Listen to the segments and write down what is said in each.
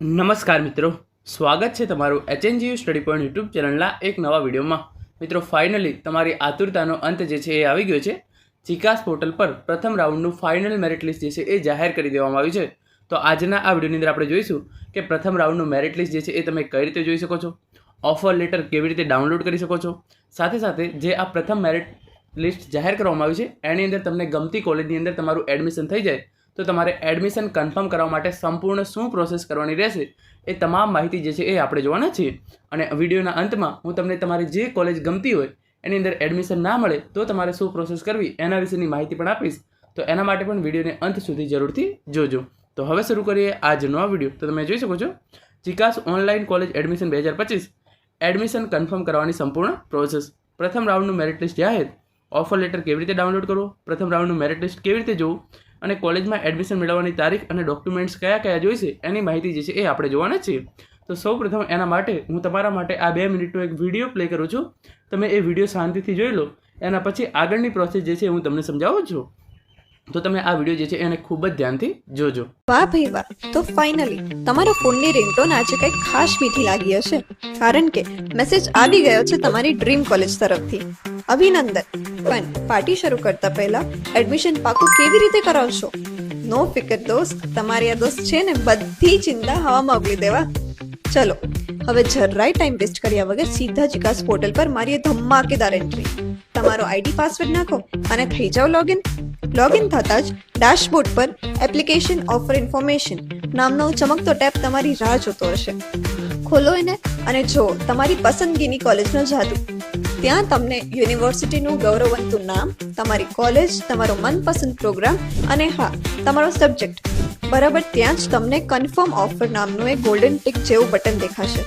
નમસ્કાર મિત્રો. સ્વાગત છે તમારું એચએનજીયુ સ્ટડી પોઈન્ટ યુટ્યુબ ચેનલના એક નવા વિડીયોમાં. મિત્રો ફાઇનલી તમારી આતુરતાનો અંત જે છે એ આવી ગયો છે. ચિકાસ પોર્ટલ પર પ્રથમ રાઉન્ડનું ફાઇનલ મેરિટ લિસ્ટ જે છે એ જાહેર કરી દેવામાં આવ્યું છે. તો આજના આ વિડીયોની અંદર આપણે જોઈશું કે પ્રથમ રાઉન્ડનું મેરિટ લિસ્ટ જે છે એ તમે કઈ રીતે જોઈ શકો છો? ઓફર લેટર કેવી રીતે ડાઉનલોડ કરી શકો છો? સાથે સાથે જે આ પ્રથમ મેરિટ લિસ્ટ જાહેર કરવામાં આવ્યું છે, એની અંદર તમને ગમતી કોલેજની અંદર તમારું એડમિશન થઈ જાય. તો તમારે એડમિશન કન્ફર્મ કરવા માટે સંપૂર્ણ શું પ્રોસેસ કરવાની રહેશે એ તમામ માહિતી જે છે એ આપણે જોવાના છીએ. અને વિડીયોના અંતમાં હું તમને તમારી જે કોલેજ ગમતી હોય એની અંદર એડમિશન ના મળે તો તમારે શું પ્રોસેસ કરવી એના વિશેની માહિતી પણ આપીશ. તો એના માટે પણ વિડીયોને અંત સુધી જરૂરથી જોજો. તો હવે શરૂ કરીએ આજનો આ વીડિયો. તો તમે જોઈ શકો છો, ચિકાસ ઓનલાઈન કોલેજ એડમિશન બે હજાર પચીસ. એડમિશન કન્ફર્મ કરવાની સંપૂર્ણ પ્રોસેસ પ્રથમ રાઉન્ડનું મેરિટ લિસ્ટ જાહેર. ઓફર લેટર કેવી રીતે ડાઉનલોડ કરવો પ્રથમ રાઉન્ડનું મેરિટ લિસ્ટ કેવી રીતે જોવું? અને કોલેજમાં એડમિશન મેળવવાની તારીખ અને ડોક્યુમેન્ટ્સ કયા કયા જોઈશે એની માહિતી જે છે એ આપણે જોવાના છીએ. તો સૌપ્રથમ એના માટે હું તમારા માટે આ બે મિનિટનો એક વીડિયો પ્લે કરું છું. તમે એ વીડિયો શાંતિથી જોઈ લો. એના પછી આગળની પ્રોસેસ જે છે હું તમને સમજાવું છું. તો તમે આ વીડિયો જે છે એને ખૂબ જ ધ્યાનથી જોજો. વાહ ભાઈ વાહ. તો ફાઇનલી તમારા ફોનની રિંગટોન આજે કંઈક ખાસ મીઠી લાગી હશે. કારણ કે મેસેજ આવી ગયો છે તમારી ડ્રીમ કોલેજ તરફથી. અભિનંદન. પણ પાર્ટી શરૂ કરતા પહેલા એડમિશન પાકું કેવી રીતે કરાવશો? નો ફિકર દોસ્ત. તમારી આ દોસ્ત છે ને બધી ચિંતા હવામાં ઉગલી દેવા. ચલો, હવે જરાય ટાઈમ વેસ્ટ કર્યા વગર સીધા ચિકાસ પોર્ટલ પર મારી ધમાકેદાર એન્ટ્રી તમારો આઈડી પાસવર્ડ નાખો અને થઈ જાઓ લોગિન લોગિન થતાં જ ડેશબોર્ડ પર એપ્લિકેશન ઓફર ઇન્ફોર્મેશન નામનો ચમકતો ટેબ તમારી રાહ જોતો હશે. ખોલો એને અને જો તમારી પસંદગીની કોલેજનો જાદુ ત્યાં તમને યુનિવર્સિટીનું ગૌરવવંતું નામ, તમારી કોલેજ તમારો મનપસંદ પ્રોગ્રામ અને હા, તમારો સબ્જેક્ટ બરાબર ત્યાં જ તમને કન્ફર્મ ઓફર નામનું એક ગોલ્ડન ટિક જેવું બટન દેખાશે.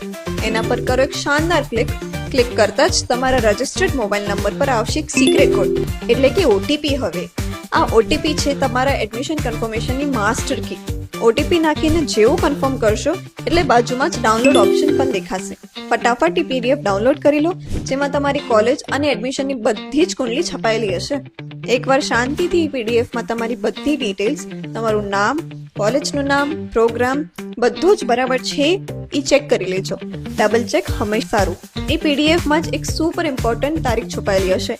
એના પર કરો એક શાનદાર ક્લિક ક્લિક કરતા જ તમારા રજિસ્ટર્ડ મોબાઈલ નંબર પર આવશે એક સિક્રેટ કોડ એટલે કે ઓટીપી હવે. આ ઓટીપી છે તમારા એડમિશન કન્ફર્મેશનની માસ્ટર કી ઓટીપી નાખીને જેવું કન્ફર્મ કરશો, એટલે બાજુમાં જ ડાઉનલોડ ઓપ્શન પણ દેખાશે. ફટાફટ એ પીડીએફ ડાઉનલોડ કરી લો, જેમાં તમારી કોલેજ અને એડમિશનની બધી જ કુંડલી છપાયેલી હશે. એકવાર શાંતિથી પીડીએફમાં તમારી બધી ડિટેલ્સ તમારું નામ કોલેજનું નામ પ્રોગ્રામ બધું જ બરાબર છે એ ચેક કરી લેજો. ડબલ ચેક હંમેશા સારું. એ પીડીએફમાં જ એક સુપર ઇમ્પોર્ટન્ટ તારીખ છુપાયેલી હશે.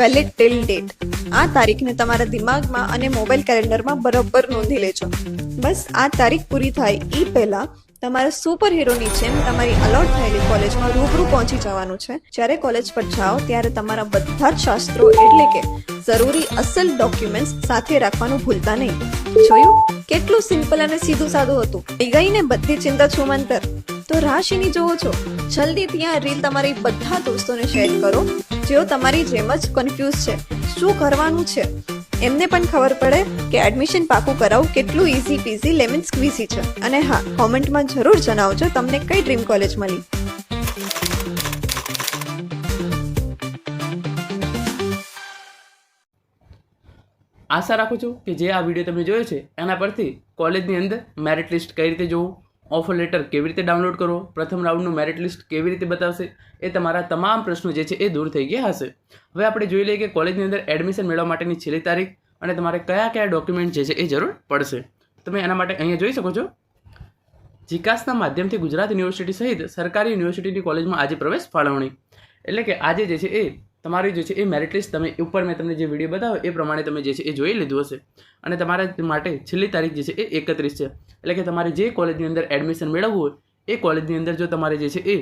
વેલિડ ટિલ ડેટ આ તારીખને તમારા દિમાગમાં અને મોબાઈલ કેલેન્ડરમાં બરાબર નોંધી લેજો. બસ આ તારીખ પૂરી થાય એ પહેલા તમારા સુપર હીરોની જેમ તમારી અલોટ થયેલી કોલેજમાં રૂબરૂ પહોંચી જવાનું છે. જ્યારે કોલેજ પર જાઓ, ત્યારે તમારા બધા જ શાસ્ત્રો એટલે કે જરૂરી અસલ ડોક્યુમેન્ટ્સ સાથે રાખવાનું ભૂલતા નહીં. જોયું? કેટલું સિમ્પલ અને સીધું સાદું હતું. ગઈને બધી ચિંતા છુમંતર. તો રાશિની જોવો છો? જલ્દી ત્યાં રીલ તમારી બધા દોસ્તોને શેર કરો. જેઓ તમારી જેમ જ કન્ફ્યુઝ છે. શું કરવાનું છે? એમને પણ ખબર પડે કે એડમિશન પાકું કરાવવું કેટલું ઇઝી પીઝી લેમન સ્ક્વીઝી છે. અને હા કોમેન્ટમાં જરૂર જણાવજો તમને કઈ ડ્રીમ કોલેજ મળી. આશા રાખું છું કે જે આ વીડિયો તમે જોયો છે, એના પરથી કોલેજની અંદર મેરિટ લિસ્ટ કઈ રીતે જોવું ઓફર લેટર કેવી રીતે ડાઉનલોડ કરવો, પ્રથમ રાઉન્ડનું મેરિટ લિસ્ટ કેવી રીતે બતાવશે, એ તમારા તમામ પ્રશ્નો જે છે એ દૂર થઈ ગયા હશે. હવે આપણે જોઈ લઈએ કે કોલેજની અંદર એડમિશન મેળવવા માટેની છેલ્લી તારીખ અને તમારે કયા કયા ડોક્યુમેન્ટ જે છે એ જરૂર પડશે. તમે એના માટે અહીંયા જોઈ શકો છો. જીકાસના માધ્યમથી ગુજરાત યુનિવર્સિટી સહિત સરકારી યુનિવર્સિટીની કોલેજમાં આજે પ્રવેશ ફાળવણી. એટલે કે આજે જે છે એ તમારી જે છે એ મેરિટ લિસ્ટ તમે ઉપર મેં તમને જે વીડિયો બતાવ્યો, એ પ્રમાણે તમે જે છે એ જોઈ લીધું હશે. અને તમારા માટે છેલ્લી તારીખ જે છે એ એકત્રીસ છે. એટલે કે તમારે જે કોલેજની અંદર એડમિશન મેળવવું હોય, એ કોલેજની અંદર જો તમારે જે છે એ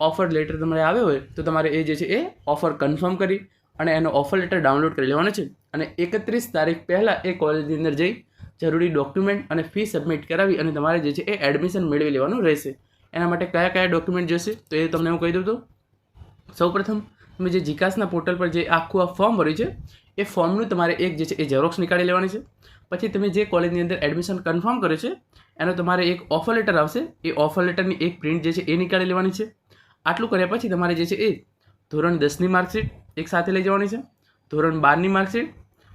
ઓફર લેટર તમારે આવ્યો હોય, તો તમારે એ જે છે એ ઓફર કન્ફર્મ કરી અને એનો ઓફર લેટર ડાઉનલોડ કરી લેવાનો છે. અને એકત્રીસ તારીખ પહેલાં એ કોલેજની અંદર જઈ જરૂરી ડોક્યુમેન્ટ અને ફી સબમિટ કરાવી અને તમારે જે છે એ એડમિશન મેળવી લેવાનું રહેશે. એના માટે કયા કયા ડોક્યુમેન્ટ જોશે તો એ તમને હું કહી દઉં તો. સૌપ્રથમ તમે જે જીકાસના પોર્ટલ પર જે આખું આ ફોર્મ ભર્યું છે, એ ફોર્મનું તમારે એક જે છે એ ઝેરોક્સ નીકાળી લેવાની છે. પછી તમે જે કોલેજની અંદર એડમિશન કન્ફર્મ કર્યું છે, એનો તમારે એક ઓફર લેટર આવશે. એ ઓફર લેટરની એક પ્રિન્ટ જે છે એ નીકાળી લેવાની છે. આટલું કર્યા પછી તમારે જે છે એ ધોરણ દસની માર્કશીટ એક સાથે લઈ જવાની છે, ધોરણ બારની માર્કશીટ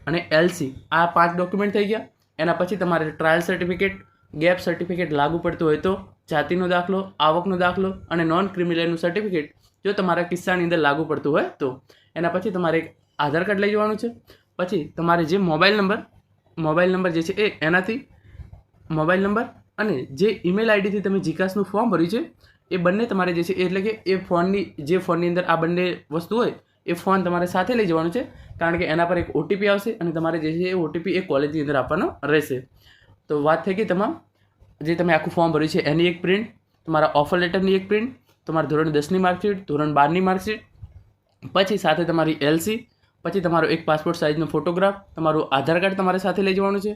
અને એલસી આ પાંચ ડોક્યુમેન્ટ થઈ ગયા. એના પછી તમારે ટ્રાયલ સર્ટિફિકેટ ગેપ સર્ટિફિકેટ લાગુ પડતું હોય તો જાતિનો દાખલો, આવકનો દાખલો અને નોન ક્રિમિનલનું સર્ટિફિકેટ જો તમારા કિસ્સાની અંદર લાગુ પડતું હોય તો એના પછી તમારે એક આધાર કાર્ડ લઈ જવાનું છે. પછી તમારે જે મોબાઈલ નંબર મોબાઈલ નંબર જે છે એ એનાથી મોબાઈલ નંબર અને જે ઈમેલ આઈડીથી તમે જીકાસનું ફોર્મ ભર્યું છે, એ બંને તમારે જે છે, એટલે કે એ ફોનની, જે ફોનની અંદર આ બંને વસ્તુ હોય, એ ફોન તમારે સાથે લઈ જવાનું છે. કારણ કે એના પર એક ઓટીપી આવશે અને તમારે જે છે એ ઓટીપી એ કોલેજની અંદર આપવાનો રહેશે. તો વાત થઈ ગઈ તમામ. જે તમે આખું ફોર્મ ભર્યું છે, એની એક પ્રિન્ટ, તમારા ઓફર લેટરની એક પ્રિન્ટ તમારા ધોરણ દસની માર્કશીટ, ધોરણ બારની માર્કશીટ, પછી સાથે તમારી એલસી પછી તમારો એક પાસપોર્ટ સાઇઝનો ફોટોગ્રાફ તમારું આધાર કાર્ડ તમારે સાથે લઈ જવાનું છે,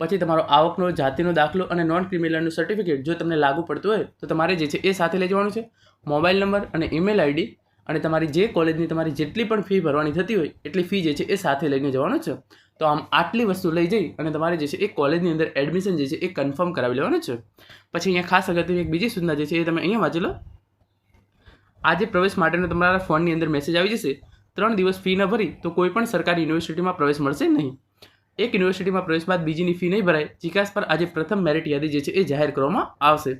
પછી તમારો આવકનો, જાતિનો દાખલો અને નોન ક્રિમિનલનું સર્ટિફિકેટ જો તમને લાગુ પડતું હોય, તો તમારે જે છે એ સાથે લઈ જવાનું છે. મોબાઈલ નંબર અને ઈમેલ આઈડી અને તમારી જે કોલેજની તમારી જેટલી પણ ફી ભરવાની થતી હોય, એટલી ફી જે છે એ સાથે લઈને જવાનું છે. તો આમ આટલી વસ્તુ લઈ જઈ અને તમારે જે છે એ કોલેજની અંદર એડમિશન જે છે એ કન્ફર્મ કરાવી લેવાનું છે. પછી અહીંયા ખાસ અગત્યની એક બીજી સૂચના જે છે એ તમે અહીંયા વાંચી લો. આજે પ્રવેશ માટેનો તમારા ફોનની અંદર મેસેજ આવી જશે, ત્રણ દિવસ ફી ન ભરી તો કોઈ પણ સરકારી યુનિવર્સિટીમાં પ્રવેશ મળશે નહીં. એક યુનિવર્સિટીમાં પ્રવેશ બાદ બીજીની ફી નહીં ભરાય ચિકાસ પર આજે પ્રથમ મેરિટ યાદી જે છે એ જાહેર કરવામાં આવશે.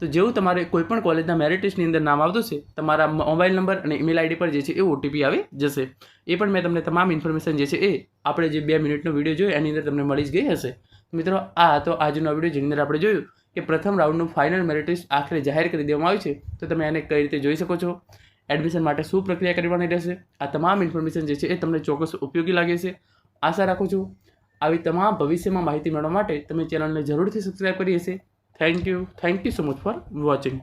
તો જેવું તમારે કોઈપણ કોલેજના મેરિટ લિસ્ટની અંદર નામ આવતું છે તમારા મોબાઈલ નંબર અને ઈમેલ આઈડી પર જે છે એ ઓટીપી આવી જશે. એ પણ મેં તમને તમામ ઇન્ફોર્મેશન જે છે એ આપણે જે બે મિનિટનો વીડિયો જોયો, એની અંદર તમને મળી જ ગઈ હશે. મિત્રો, આ હતો આજનો વીડિયો, જેની અંદર આપણે જોયું કે પ્રથમ રાઉન્ડનું ફાઇનલ મેરિટ લિસ્ટ આખરે જાહેર કરી દેવામાં આવ્યું છે, તો તમે એને કઈ રીતે જોઈ શકો છો? એડમિશન માટે શું પ્રક્રિયા કરવાની રહેશે? આ તમામ ઇન્ફોર્મેશન જે છે એ તમને ચોક્કસ ઉપયોગી લાગે છે. આશા રાખું છું આવી તમામ ભવિષ્યમાં માહિતી મેળવવા માટે તમે ચેનલને જરૂરથી સબસ્ક્રાઈબ કરી હશે. Thank you thank you so much for watching